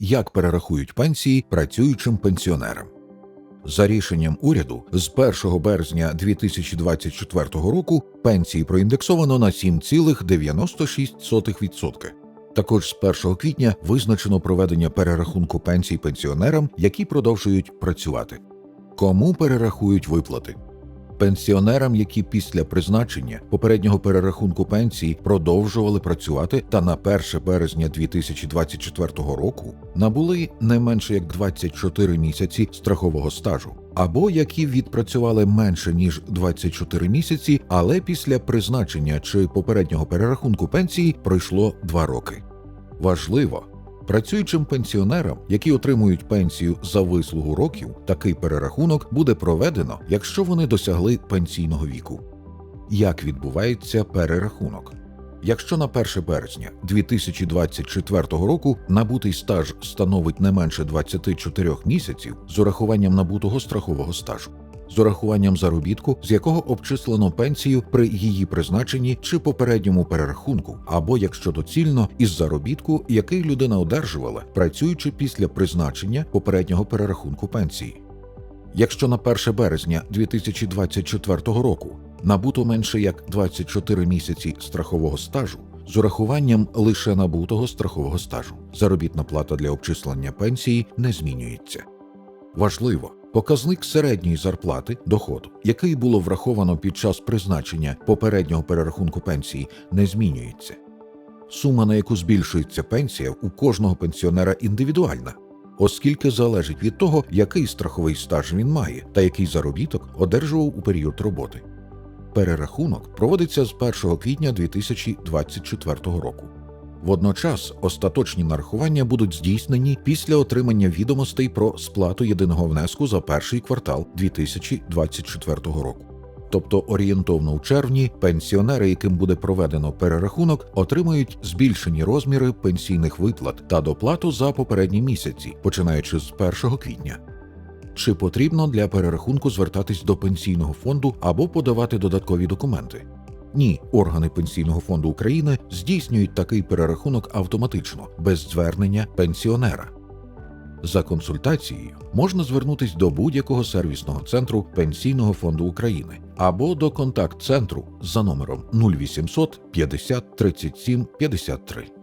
як перерахують пенсії працюючим пенсіонерам. За рішенням уряду, з 1 березня 2024 року пенсії проіндексовано на 7,96%. Також з 1 квітня визначено проведення перерахунку пенсій пенсіонерам, які продовжують працювати. Кому перерахують виплати? Пенсіонерам, які після призначення попереднього перерахунку пенсії продовжували працювати та на 1 березня 2024 року набули не менше як 24 місяці страхового стажу, або які відпрацювали менше ніж 24 місяці, але після призначення чи попереднього перерахунку пенсії пройшло 2 роки. Важливо, Працюючим пенсіонерам, які отримують пенсію за вислугу років, такий перерахунок буде проведено, якщо вони досягли пенсійного віку. Як відбувається перерахунок? Якщо на 1 березня 2024 року набутий стаж становить не менше 24 місяців з урахуванням набутого страхового стажу, з урахуванням заробітку, з якого обчислено пенсію при її призначенні чи попередньому перерахунку, або якщо доцільно, із заробітку, який людина одержувала, працюючи після призначення попереднього перерахунку пенсії. Якщо на 1 березня 2024 року набуто менше як 24 місяці страхового стажу, з урахуванням лише набутого страхового стажу, заробітна плата для обчислення пенсії не змінюється. Важливо, показник середньої зарплати доходу, який було враховано під час призначення попереднього перерахунку пенсії, не змінюється. Сума, на яку збільшується пенсія, у кожного пенсіонера індивідуальна, оскільки залежить від того, який страховий стаж він має та який заробіток одержував у період роботи. Перерахунок проводиться з 1 квітня 2024 року. Водночас остаточні нарахування будуть здійснені після отримання відомостей про сплату єдиного внеску за перший квартал 2024 року. Тобто орієнтовно у червні пенсіонери, яким буде проведено перерахунок, отримають збільшені розміри пенсійних виплат та доплату за попередні місяці, починаючи з 1 квітня. Чи потрібно для перерахунку звертатись до пенсійного фонду або подавати додаткові документи? Ні, органи Пенсійного фонду України здійснюють такий перерахунок автоматично, без звернення пенсіонера. За консультацією можна звернутись до будь-якого сервісного центру Пенсійного фонду України або до контакт-центру за номером 0800 50 37 53.